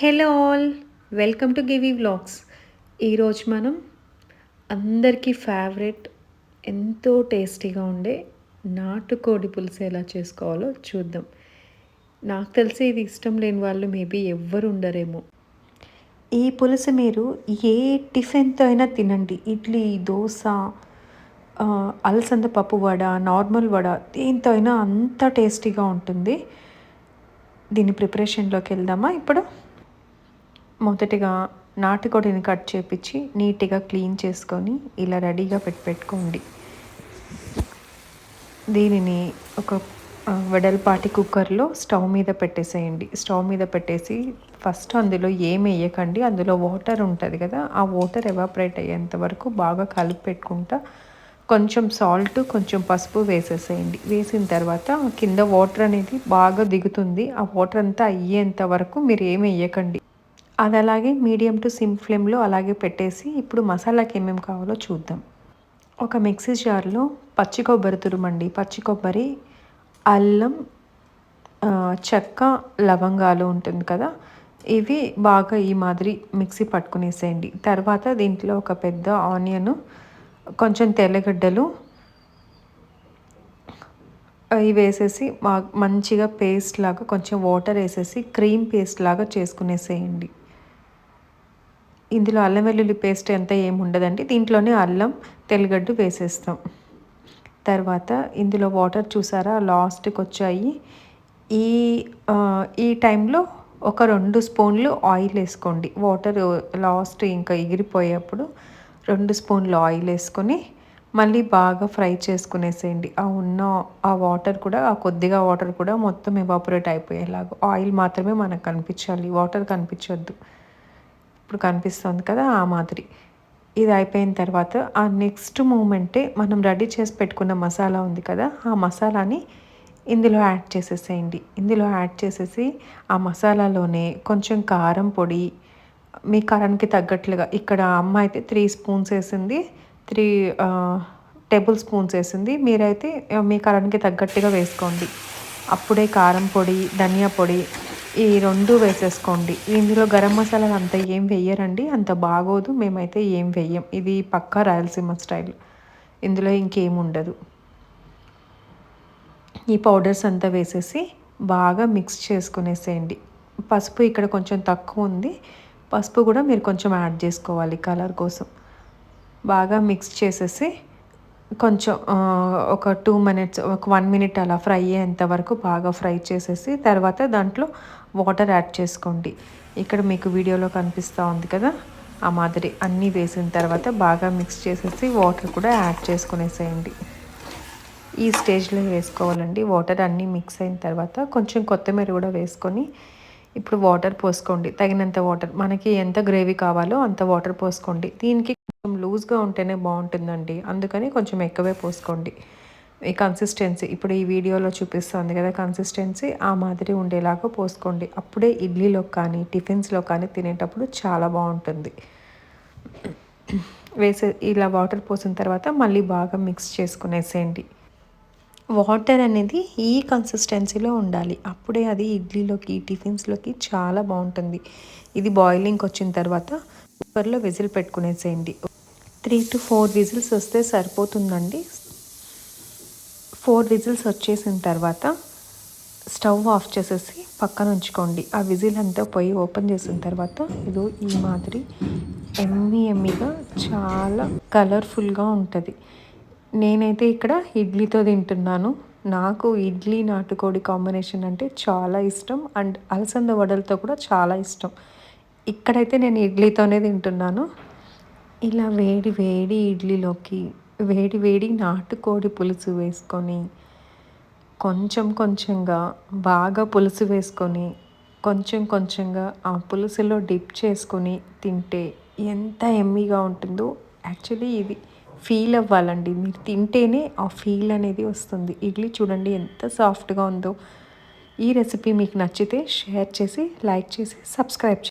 Hello all welcome to గివీ vlogs. ఈరోజు మనం అందరికీ ఫేవరెట్ ఎంతో టేస్టీగా ఉండే నాటుకోడి పులుసు ఎలా చేసుకోవాలో చూద్దాం. నాకు తెలిసి ఇది ఇష్టం లేని వాళ్ళు మేబీ ఎవ్వరు ఉండరేమో. ఈ పులుసు మీరు ఏ టిఫిన్తో అయినా తినండి. ఇడ్లీ దోశ అలసంద పప్పు వడ నార్మల్ వడ దేంతో అయినా అంత టేస్టీగా ఉంటుంది. దీని ప్రిపరేషన్లోకి వెళ్దామా ఇప్పుడు? మొదటిగా నాటుకోడిని కట్ చేపించి నీట్గా క్లీన్ చేసుకొని ఇలా రెడీగా పెట్టి పెట్టుకోండి. దీనిని ఒక వెడల్పాటి కుక్కర్లో స్టవ్ మీద పెట్టేసేయండి. స్టవ్ మీద పెట్టేసి ఫస్ట్ అందులో ఏం వేయకండి. అందులో వాటర్ ఉంటుంది కదా ఆ వాటర్ ఎవాపరేట్ అయ్యేంత వరకు బాగా కలిపి పెట్టుకుంటా కొంచెం సాల్ట్ కొంచెం పసుపు వేసేసేయండి. వేసిన తర్వాత కింద వాటర్ అనేది బాగా దిగుతుంది. ఆ వాటర్ అంతా అయ్యేంత వరకు మీరు ఏమి వేయకండి. అది అలాగే మీడియం టు సిమ్ ఫ్లేమ్లో అలాగే పెట్టేసి ఇప్పుడు మసాలాకి ఏమేమి కావాలో చూద్దాం. ఒక మిక్సీ జార్లో పచ్చి కొబ్బరి తురుమండి. పచ్చి కొబ్బరి అల్లం చెక్క లవంగాలు ఉంటుంది కదా. ఇవి బాగా ఈ మాదిరి మిక్సీ పట్టుకునేసేయండి. తర్వాత దీంట్లో ఒక పెద్ద ఆనియన్ కొంచెం తెల్లగడ్డలు ఇవి వేసేసి మంచిగా పేస్ట్ లాగా కొంచెం వాటర్ వేసేసి క్రీమ్ పేస్ట్ లాగా చేసుకునేసేయండి. ఇందులో అల్లం వెల్లుల్లి పేస్ట్ ఎంత ఏముండదండి దీంట్లోనే అల్లం తెల్లగడ్డు వేసేస్తాం. తర్వాత ఇందులో వాటర్ చూసారా? లాస్ట్కి వచ్చాయి. ఈ ఈ టైంలో ఒక రెండు స్పూన్లు ఆయిల్ వేసుకోండి. వాటర్ లాస్ట్ ఇంకా ఎగిరిపోయేప్పుడు రెండు స్పూన్లు ఆయిల్ వేసుకొని మళ్ళీ బాగా ఫ్రై చేసుకునేసేయండి. ఆ ఉన్న ఆ వాటర్ కూడా ఆ కొద్దిగా వాటర్ కూడా మొత్తం ఎవాపరేట్ అయిపోయేలాగా. ఆయిల్ మాత్రమే మనకు కనిపించాలి. వాటర్ కనిపించొద్దు. ఇప్పుడు కనిపిస్తుంది కదా ఆ మాదిరి. ఇది అయిపోయిన తర్వాత ఆ నెక్స్ట్ మూమెంటే మనం రెడీ చేసి పెట్టుకున్న మసాలా ఉంది కదా ఆ మసాలాని ఇందులో యాడ్ చేసేసేయండి. ఇందులో యాడ్ చేసేసి ఆ మసాలాలోనే కొంచెం కారం పొడి మీ కారానికి తగ్గట్లుగా ఇక్కడ అమ్మ అయితే త్రీ స్పూన్స్ వేసింది త్రీ టేబుల్ స్పూన్స్ వేసింది మీరైతే మీ కారానికి తగ్గట్టుగా వేసుకోండి. అప్పుడే కారం పొడి ధనియా పొడి ఈ రెండు వేసేసుకోండి. ఇందులో గరం మసాలాలు అంత ఏం వెయ్యరండి అంత బాగోదు. మేమైతే ఏం వెయ్యం ఇది పక్కా రాయలసీమ స్టైల్. ఇందులో ఇంకేం ఉండదు. ఈ పౌడర్స్ అంతా వేసేసి బాగా మిక్స్ చేసుకునేసేయండి. పసుపు ఇక్కడ కొంచెం తక్కువ ఉంది. పసుపు కూడా మీరు కొంచెం యాడ్ చేసుకోవాలి కలర్ కోసం. బాగా మిక్స్ చేసేసి కొంచెం ఒక టూ మినిట్స్ ఒక వన్ మినిట్ అలా ఫ్రై అయ్యేంత వరకు బాగా ఫ్రై చేసేసి తర్వాత దాంట్లో వాటర్ యాడ్ చేసుకోండి. ఇక్కడ మీకు వీడియోలో కనిపిస్తూ ఉంది కదా ఆ మాదిరి అన్నీ వేసిన తర్వాత బాగా మిక్స్ చేసేసి వాటర్ కూడా యాడ్ చేసుకునేసేయండి. ఈ స్టేజ్లో వేసుకోవాలండి. వాటర్ అన్నీ మిక్స్ అయిన తర్వాత కొంచెం కొత్తిమీర కూడా వేసుకొని ఇప్పుడు వాటర్ పోసుకోండి. తగినంత వాటర్ మనకి ఎంత గ్రేవీ కావాలో అంత వాటర్ పోసుకోండి. దీనికి లూజ్గా ఉంటేనే బాగుంటుందండి. అందుకని కొంచెం ఎక్కువే పోసుకోండి. ఈ కన్సిస్టెన్సీ ఇప్పుడు ఈ వీడియోలో చూపిస్తుంది కదా కన్సిస్టెన్సీ ఆ మాదిరి ఉండేలాగా పోసుకోండి. అప్పుడే ఇడ్లీలో కానీ టిఫిన్స్లో కానీ తినేటప్పుడు చాలా బాగుంటుంది. వేసే ఇలా వాటర్ పోసిన తర్వాత మళ్ళీ బాగా మిక్స్ చేసుకునేసేయండి. వాటర్ అనేది ఈ కన్సిస్టెన్సీలో ఉండాలి. అప్పుడే అది ఇడ్లీలోకి టిఫిన్స్లోకి చాలా బాగుంటుంది. ఇది బాయిలింగ్కి వచ్చిన తర్వాత కుక్కర్లో విజిల్ పెట్టుకునేసేయండి. త్రీ టు ఫోర్ విజిల్స్ వస్తే సరిపోతుందండి. ఫోర్ విజిల్స్ వచ్చేసిన తర్వాత స్టవ్ ఆఫ్ చేసేసి పక్కన ఉంచుకోండి. ఆ విజిల్ అంతా పొయ్యి ఓపెన్ చేసిన తర్వాత ఇది ఈ మాదిరి ఎమ్మి ఎమ్మిగా చాలా కలర్ఫుల్గా ఉంటుంది. నేనైతే ఇక్కడ ఇడ్లీతో తింటున్నాను. నాకు ఇడ్లీ నాటుకోడి కాంబినేషన్ అంటే చాలా ఇష్టం అండ్ అలసంద వడలతో కూడా చాలా ఇష్టం. ఇక్కడైతే నేను ఇడ్లీతోనే తింటున్నాను. ఇలా వేడి వేడి ఇడ్లీలోకి వేడి వేడి నాటుకోడి పులుసు వేసుకొని కొంచెం కొంచెంగా బాగా పులుసు వేసుకొని కొంచెం కొంచెంగా ఆ పులుసులో డిప్ చేసుకొని తింటే ఎంత ఎమ్మీగా ఉంటుందో. యాక్చువల్లీ ఇది ఫీల్ అవ్వాలండి. మీరు తింటేనే ఆ ఫీల్ అనేది వస్తుంది. ఇడ్లీ చూడండి ఎంత సాఫ్ట్గా ఉందో. ఈ రెసిపీ మీకు నచ్చితే షేర్ చేసి లైక్ చేసి సబ్స్క్రైబ్